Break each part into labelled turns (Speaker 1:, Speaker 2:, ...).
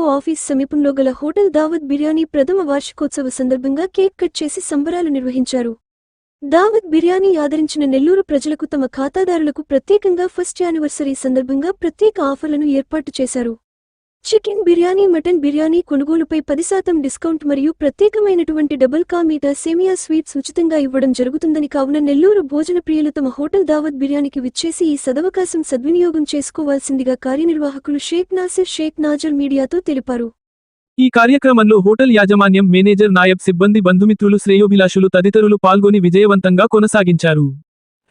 Speaker 1: Office సమీపంలో గల hotel దావత్ బిర్యానీ ప్రథమ వార్షికోత్సవ సందర్భంగా కేక్ కట్ చేసి సంబరాలు నిర్వహించారు. దావత్ బిర్యానీ ఆదరించిన నెల్లూరు ప్రజలకు తమ ఖాతాదారులకు ప్రత్యేకంగా ఫస్ట్ యానివర్సరీ సందర్భంగా ప్రత్యేక ఆఫర్లను ఏర్పాటు చేశారు. చికెన్ బిర్యానీ మటన్ బిర్యానీ కొనుగోలుపై పది శాతం డిస్కౌంట్ మరియు ప్రత్యేకమైనటువంటి డబుల్ కా మీటా సేమియా స్వీట్స్ ఉచితంగా ఇవ్వడం జరుగుతుందని కావున నెల్లూరు భోజన ప్రియులు తమ హోటల్ దావత్ బిర్యానీకి విచ్చేసి ఈ సదవకాశం సద్వినియోగం చేసుకోవాల్సిందిగా కార్యనిర్వాహకులు షేక్ నాసిర్ షేక్ నాజర్ మీడియాతో తెలిపారు.
Speaker 2: ఈ కార్యక్రమంలో హోటల్ యాజమాన్యం మేనేజర్ నాయబ్ సిబ్బంది బంధుమిత్రులు శ్రేయోభిలాషులు తదితరులు పాల్గొని విజయవంతంగా కొనసాగించారు.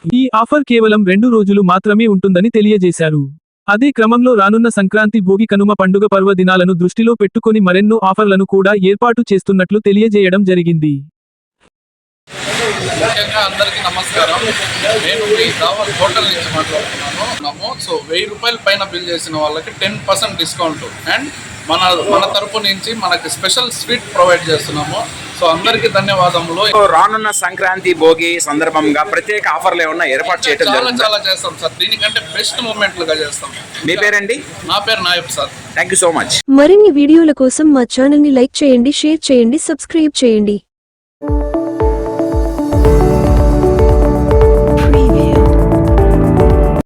Speaker 2: ఈ ఆఫర్ కేవలం రెండు రోజులు మాత్రమే ఉంటుందని తెలియజేశారు. అదే క్రమంలో రానున్న సంక్రాంతి భోగి కనుమ పండుగ పర్వదినాలను దృష్టిలో పెట్టుకుని మరెన్నో ఆఫర్లను కూడా ఏర్పాటు చేస్తున్నట్లు తెలియజేయడం జరిగింది.
Speaker 3: ముఖ్యంగా అందరికీ నమస్కారం. నేను మీ హోటల్ నుంచి మాట్లాడుతున్నాను. సో వెయ్యి రూపాయల పైన బిల్ చేసిన వాళ్ళకి టెన్ పర్సెంట్ డిస్కౌంట్. అండ్ మన మన తరపు నుంచి మనకి స్పెషల్ స్వీట్ ప్రొవైడ్ చేస్తున్నాము. సో అందరికీ ధన్యవాదములు.
Speaker 4: రానున్న సంక్రాంతి భోగి సందర్భంగా ప్రత్యేక ఆఫర్లు ఏమన్నా ఏర్పాటు చేయడం
Speaker 3: చాలా
Speaker 4: జరుగుతుంది?
Speaker 3: చాలా చేస్తాం సార్. దీనికంటే బెస్ట్ మూమెంట్లుగా చేస్తాం.
Speaker 4: మీ పేరండి?
Speaker 3: నా పేరు Nayab sir.
Speaker 4: Thank you so much
Speaker 1: మరిన్ని వీడియోల కోసం మా ఛానల్ని లైక్ చేయండి షేర్ చేయండి సబ్స్క్రైబ్ చేయండి.